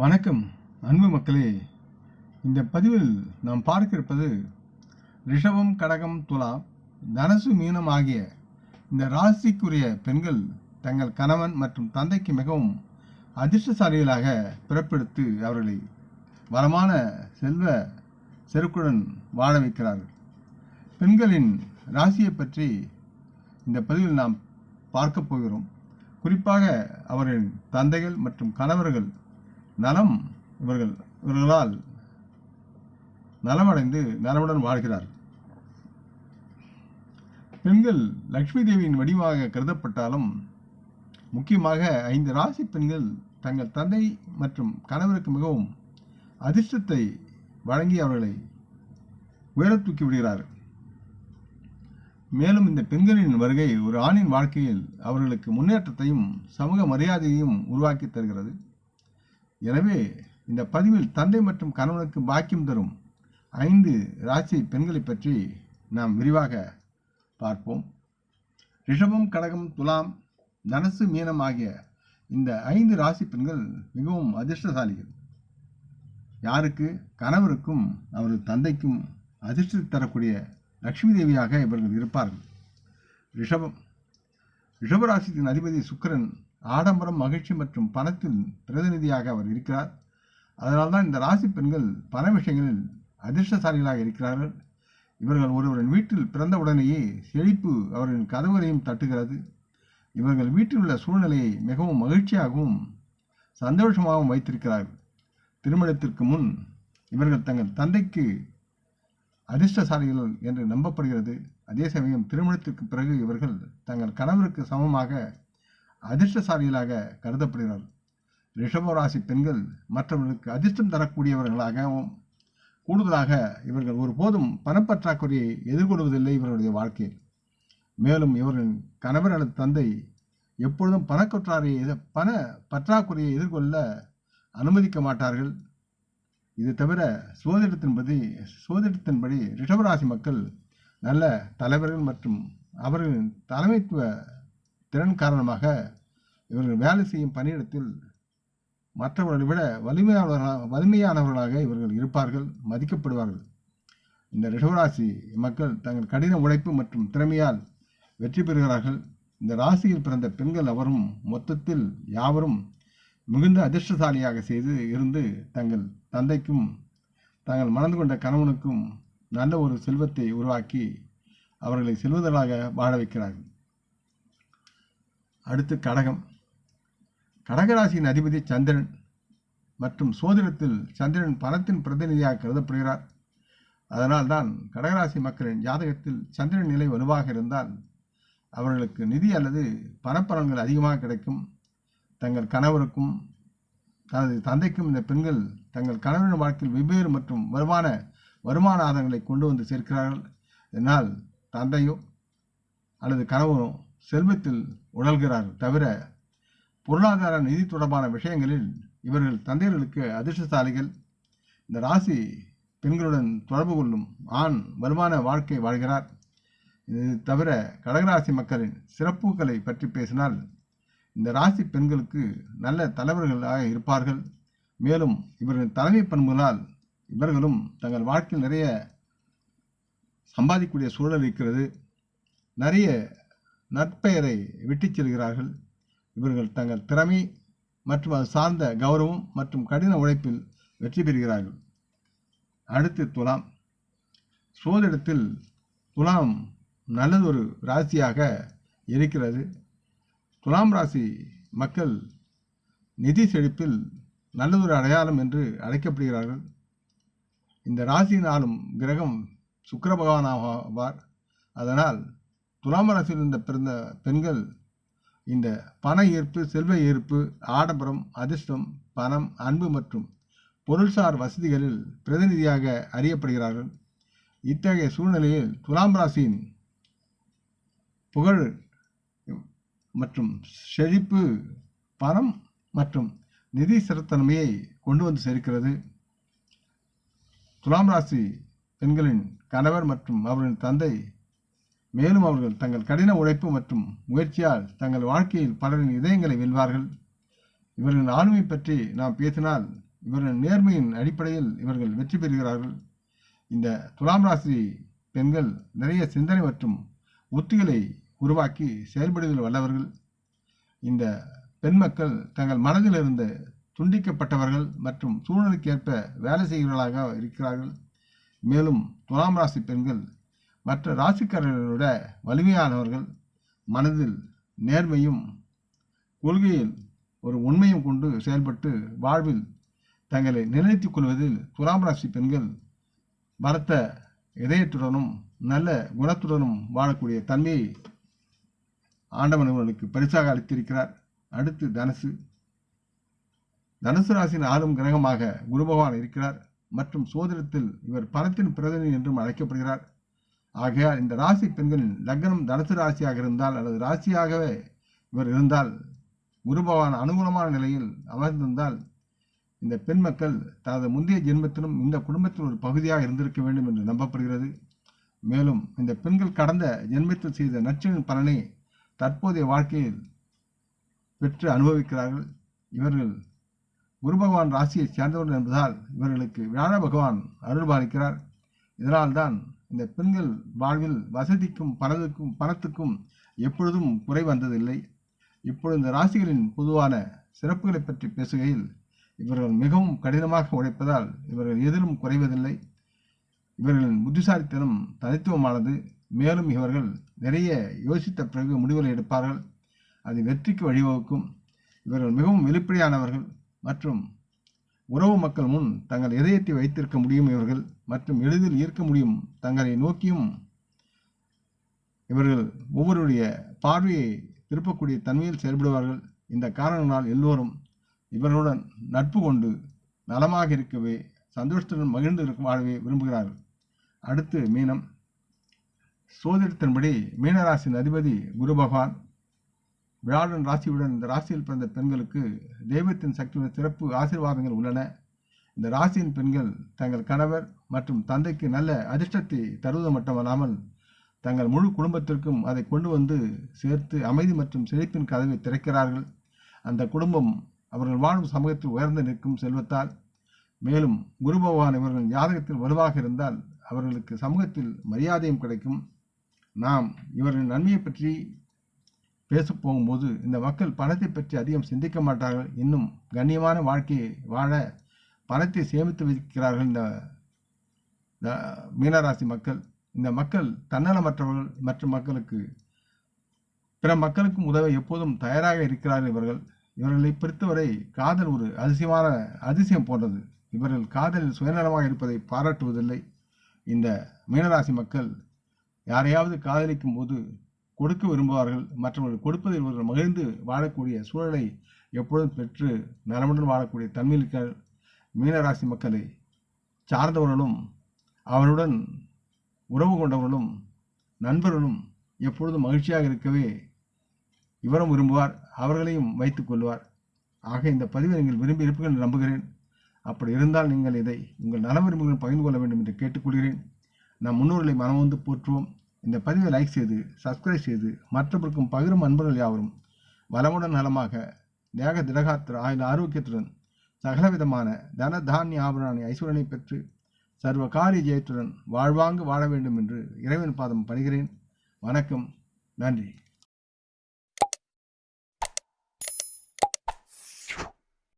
வணக்கம் அன்பு மக்களே. இந்த பதிவில் நாம் பார்க்க இருப்பது ரிஷபம் கடகம் துலா தனசு மீனம் ஆகிய இந்த ராசிக்குரிய பெண்கள் தங்கள் கணவன் மற்றும் தந்தைக்கு மிகவும் அதிர்ஷ்டசாலிகளாக பிறப்பெடுத்து அவர்களை வளமான செல்வ செருக்குடன் வாழ வைக்கிறார்கள். பெண்களின் ராசியை பற்றி இந்த பதிவில் நாம் பார்க்க போகிறோம். குறிப்பாக அவர்களின் தந்தைகள் மற்றும் கணவர்கள் நலம் இவர்கள் இவர்களால் நலமடைந்து நலமுடன் வாழ்கிறார். பெண்கள் லக்ஷ்மி தேவியின் வடிவாக கருதப்பட்டாலும் முக்கியமாக ஐந்து ராசி பெண்கள் தங்கள் தந்தை மற்றும் கணவருக்கு மிகவும் அதிர்ஷ்டத்தை வழங்கி அவர்களை உயரத் தூக்கி விடுகிறார். மேலும் இந்த பெண்களின் வருகை ஒரு ஆணின் வாழ்க்கையில் அவர்களுக்கு முன்னேற்றத்தையும் சமூக மரியாதையையும் உருவாக்கி தருகிறது. எனவே இந்த பதிவில் தந்தை மற்றும் கணவனுக்கு பாக்கியம் தரும் ஐந்து ராசி பெண்களை பற்றி நாம் விரிவாக பார்ப்போம். ரிஷபம் கடகம் துலாம் தனசு மீனம் ஆகிய இந்த ஐந்து ராசி பெண்கள் மிகவும் அதிர்ஷ்டசாலிகள். யாருக்கு? கணவருக்கும் அவரது தந்தைக்கும் அதிர்ஷ்டத்தை தரக்கூடிய லக்ஷ்மி தேவியாக இவர்கள் இருப்பார்கள். ரிஷபம். ரிஷபராசியின் அதிபதி சுக்கிரன் ஆடம்பரம் மகிழ்ச்சி மற்றும் பணத்தின் பிரதிநிதியாக அவர் இருக்கிறார். அதனால்தான் இந்த ராசி பெண்கள் பண விஷயங்களில் அதிர்ஷ்டசாலிகளாக இருக்கிறார்கள். இவர்கள் ஒருவரின் வீட்டில் பிறந்தவுடனேயே செழிப்பு அவர்களின் கதவுகளையும் தட்டுகிறது. இவர்கள் வீட்டில் உள்ள சூழ்நிலையை மிகவும் மகிழ்ச்சியாகவும் சந்தோஷமாகவும் வைத்திருக்கிறார்கள். திருமணத்திற்கு முன் இவர்கள் தங்கள் தந்தைக்கு அதிர்ஷ்டசாலிகள் என்று நம்பப்படுகிறது. அதே சமயம் திருமணத்திற்கு பிறகு இவர்கள் தங்கள் கணவருக்கு சமமாக அதிர்ஷ்டசாலிகளாக கருதப்படுகிறார் ரிஷபராசி பெண்கள் மற்றவர்களுக்கு அதிர்ஷ்டம் தரக்கூடியவர்களாகவும் கூடுதலாக இவர்கள் ஒருபோதும் பணப்பற்றாக்குறையை எதிர்கொள்வதில்லை இவர்களுடைய வாழ்க்கையில். மேலும் இவர்களின் கணவர் அல்லது தந்தை எப்பொழுதும் பணக்கொற்றாரை பண பற்றாக்குறையை எதிர்கொள்ள அனுமதிக்க மாட்டார்கள். இது தவிர சோதிடத்தின்படி சோதிடத்தின்படி ரிஷபராசி மக்கள் நல்ல தலைவர்கள் மற்றும் அவர்களின் தலைமைத்துவ திறன் காரணமாக இவர்கள் வேலை செய்யும் பணியிடத்தில் மற்றவர்களை விட வலிமையானவர்களாக வலிமையானவர்களாக இவர்கள் இருப்பார்கள் மதிக்கப்படுவார்கள். இந்த ரிஷவராசி மக்கள் தங்கள் கடின உழைப்பு மற்றும் திறமையால் வெற்றி பெறுகிறார்கள். இந்த ராசியில் பிறந்த பெண்கள் அவரும் மொத்தத்தில் யாவரும் மிகுந்த அதிர்ஷ்டசாலியாக செய்து இருந்து தங்கள் தந்தைக்கும் தாங்கள் மணந்து கொண்ட கணவனுக்கும் நல்ல ஒரு செல்வத்தை உருவாக்கி அவர்களை செல்வதலாக வாழ வைக்கிறார்கள். அடுத்து கடகம். கடகராசியின் அதிபதி சந்திரன் மற்றும் சோதனத்தில் சந்திரன் பணத்தின் பிரதிநிதியாக கருதப்படுகிறார். அதனால்தான் கடகராசி மக்களின் ஜாதகத்தில் சந்திரன் நிலை வலுவாக இருந்தால் அவர்களுக்கு நிதி அல்லது பணப்பலன்கள் அதிகமாக கிடைக்கும். தங்கள் கணவருக்கும் தனது தந்தைக்கும் இந்த பெண்கள் தங்கள் கணவரின் வாழ்க்கையில் வெவ்வேறு மற்றும் வருமான வருமான ஆதாரங்களை கொண்டு வந்து சேர்க்கிறார்கள். இதனால் தந்தையோ அல்லது கணவனோ செல்வத்தில் உழல்கிறார்கள் தவிர பொருளாதார நிதி தொடர்பான விஷயங்களில் இவர்கள் தந்தையர்களுக்கு அதிர்ஷ்டசாலிகள். இந்த ராசி பெண்களுடன் தொடர்பு கொள்ளும் ஆண் வருமான வாழ்க்கை வாழ்கிறார். இது தவிர கடகராசி மக்களின் சிறப்புகளை பற்றி பேசினால் இந்த ராசி பெண்களுக்கு நல்ல தலைவர்களாக இருப்பார்கள். மேலும் இவர்களின் தலைமை பண்புகளால் இவர்களும் தங்கள் வாழ்க்கையில் நிறைய சம்பாதிக்கக்கூடிய சூழல் இருக்கிறது. நிறைய நற்பெயரை விட்டுச் செல்கிறார்கள். இவர்கள் தங்கள் திறமை மற்றும் அது சார்ந்த கௌரவம் மற்றும் கடின உழைப்பில் வெற்றி பெறுகிறார்கள். அடுத்து துலாம். சோதிடத்தில் துலாம் நல்லதொரு ராசியாக இருக்கிறது. துலாம் ராசி மக்கள் நிதி செழிப்பில் நல்லதொரு அடையாளம் என்று அழைக்கப்படுகிறார்கள். இந்த ராசியின் ஆளும் கிரகம் சுக்கர பகவானாவார் அதனால் துலாம் ராசியில் இருந்த பிறந்த பெண்கள் இந்த பண ஈர்ப்பு செல்வ ஈர்ப்பு ஆடம்பரம் அதிர்ஷ்டம் பணம் அன்பு மற்றும் பொருள்சார் வசதிகளில் பிரதிநிதியாக அறியப்படுகிறார்கள். இத்தகைய சூழ்நிலையில் துலாம் ராசியின் புகழ் மற்றும் செழிப்பு பணம் மற்றும் நிதி சிறத்தன்மையை கொண்டு வந்து சேர்க்கிறது. துலாம் ராசி பெண்களின் கணவர் மற்றும் அவர்களின் தந்தை மேலும் அவர்கள் தங்கள் கடின உழைப்பு மற்றும் முயற்சியால் தங்கள் வாழ்க்கையில் பலரின் இதயங்களை வெல்வார்கள். இவர்களின் ஆளுமை பற்றி நாம் பேசினால் இவர்களின் நேர்மையின் அடிப்படையில் இவர்கள் வெற்றி பெறுகிறார்கள். இந்த துலாம் ராசி பெண்கள் நிறைய சிந்தனை மற்றும் உத்திகளை உருவாக்கி செயல்படுவதில் வல்லவர்கள். இந்த பெண் மக்கள் தங்கள் மனதில் இருந்து துண்டிக்கப்பட்டவர்கள் மற்றும் சூழ்நிலைக்கேற்ப வேலை செய்கிறவர்களாக இருக்கிறார்கள். மேலும் துலாம் ராசி பெண்கள் மற்ற ராசிக்காரர்களோட வலிமையானவர்கள் மனதில் நேர்மையும் கொள்கையில் ஒரு உண்மையும் கொண்டு செயல்பட்டு வாழ்வில் தங்களை நிலைத்துக் கொள்வதில் துலாம் ராசி பெண்கள் பலத்த இதயத்துடனும் நல்ல குணத்துடனும் வாழக்கூடிய தன்மையை ஆண்டவன் இவர்களுக்கு பரிசாக அளித்திருக்கிறார். அடுத்து தனுசு. தனுசு ராசியின் ஆளும் கிரகமாக குரு பகவான் இருக்கிறார் மற்றும் சோதனத்தில் இவர் பணத்தின் பிரதிநிதி என்றும் அழைக்கப்படுகிறார். ஆகையால் இந்த ராசி பெண்களின் லக்னம் தனுசு ராசியாக இருந்தால் அல்லது ராசியாகவே இவர் இருந்தால் குரு பகவான் அனுகூலமான நிலையில் அமர்ந்திருந்தால் இந்த பெண் மக்கள் தனது முந்தைய ஜென்மத்திலும் இந்த குடும்பத்தின் ஒரு பகுதியாக இருந்திருக்க வேண்டும் என்று நம்பப்படுகிறது. மேலும் இந்த பெண்கள் கடந்த ஜென்மத்தில் செய்த நட்சின் பலனை தற்போதைய வாழ்க்கையில் பெற்று அனுபவிக்கிறார்கள். இவர்கள் குரு பகவான் ராசியை சேர்ந்தவர்கள் என்பதால் இவர்களுக்கு வியாழ பகவான் அருள் பாலிக்கிறார். இதனால்தான் இந்த பெண்கள் வாழ்வில் வசதிக்கும் பணத்துக்கும் பணத்துக்கும் எப்பொழுதும் குறை வந்ததில்லை. இப்பொழுது இந்த ராசிகளின் பொதுவான சிறப்புகளை பற்றி பேசுகையில் இவர்கள் மிகவும் கடினமாக உழைப்பதால் இவர்கள் எதிலும் குறைவதில்லை. இவர்களின் புத்திசாலித்தனம் தனித்துவமானது. மேலும் இவர்கள் நிறைய யோசித்த பிறகு முடிவுகளை எடுப்பார்கள். அது வெற்றிக்கு வழிவகுக்கும். இவர்கள் மிகவும் வெளிப்படையானவர்கள் மற்றும் உறவு மக்கள் முன் தங்கள் இதயத்தை வைத்திருக்க முடியும் இவர்கள் மற்றும் எளிதில் ஈர்க்க முடியும் தங்களை நோக்கியும் இவர்கள் ஒவ்வொருடைய பார்வையை திருப்பக்கூடிய தன்மையில் செயல்படுவார்கள். இந்த காரணங்களால் எல்லோரும் இவர்களுடன் நட்பு கொண்டு நலமாக இருக்கவே சந்தோஷத்துடன் மகிழ்ந்து இருக்கும் வாழவே விரும்புகிறார்கள். அடுத்து மீனம். சோதிடத்தின்படி மீனராசியின் அதிபதி குரு பகவான் விழாடன் ராசியுடன் இந்த ராசியில் பிறந்த பெண்களுக்கு தெய்வத்தின் சக்தியுடன் சிறப்பு ஆசீர்வாதங்கள் உள்ளன. இந்த ராசியின் பெண்கள் தங்கள் கணவர் மற்றும் தந்தைக்கு நல்ல அதிர்ஷ்டத்தை தருவது மட்டுமல்லாமல் தங்கள் முழு குடும்பத்திற்கும் அதை கொண்டு வந்து சேர்த்து அமைதி மற்றும் செழிப்பின் கதவை திறக்கிறார்கள். அந்த குடும்பம் அவர்கள் வாழும் சமூகத்தில் உயர்ந்து நிற்கும் செல்வத்தால் மேலும் குரு பகவான் இவர்கள் ஜாதகத்தில் வலுவாக இருந்தால் அவர்களுக்கு சமூகத்தில் மரியாதையும் கிடைக்கும். நாம் இவர்களின் நன்மையை பற்றி பேசப் போகும்போது இந்த மக்கள் பணத்தை பற்றி அதிகம் சிந்திக்க மாட்டார்கள். இன்னும் கண்ணியமான வாழ்க்கையை வாழ பணத்தை சேமித்து வைக்கிறார்கள் இந்த இந்த மீனராசி மக்கள். இந்த மக்கள் தன்னலமற்றவர்கள் மற்ற மக்களுக்கு பிற மக்களுக்கும் உதவ எப்போதும் தயாராக இருக்கிறார்கள் இவர்கள். இவர்களை பொறுத்தவரை காதல் ஒரு அதிசயமான அதிசயம் போன்றது. இவர்கள் காதலில் சுயநலமாக இருப்பதை பாராட்டுவதில்லை. இந்த மீனராசி மக்கள் யாரையாவது காதலிக்கும் போது கொடுக்க விரும்புவார்கள் மற்றவர்கள் கொடுப்பதில் இவர்கள் மகிழ்ந்து வாழக்கூடிய சூழலை எப்பொழுதும் பெற்று நலமுடன் வாழக்கூடிய தன்மையில் மீனராசி மக்களை சார்ந்தவர்களும் அவருடன் உறவு கொண்டவர்களும் நண்பர்களும் எப்பொழுதும் மகிழ்ச்சியாக இருக்கவே இவரும் விரும்புவார் அவர்களையும் வைத்துக் கொள்வார். ஆக இந்த பதிவை நீங்கள் விரும்பி இருப்பீர்கள் என்று நம்புகிறேன். அப்படி இருந்தால் நீங்கள் இதை உங்கள் நல விரும்புகள் பகிர்ந்து கொள்ள வேண்டும் என்று கேட்டுக்கொள்கிறேன். நம் முன்னோர்களை மனமுந்து போற்றுவோம். இந்த பதிவை லைக் செய்து சப்ஸ்கிரைப் செய்து மற்றவருக்கும் பகிரும் அன்பர்கள் யாவரும். வளமுடன் நலமாக தேக திடகாத்திர ஆயுள் ஆரோக்கியத்துடன் சகலவிதமான தன தானிய ஆபரணி ஐஸ்வரனை பெற்று சர்வ காரிய ஜெயத்துடன் வாழ்வாங்கு வாழ வேண்டும் என்று இறைவன் பாதம் பணிகிறேன். வணக்கம். நன்றி.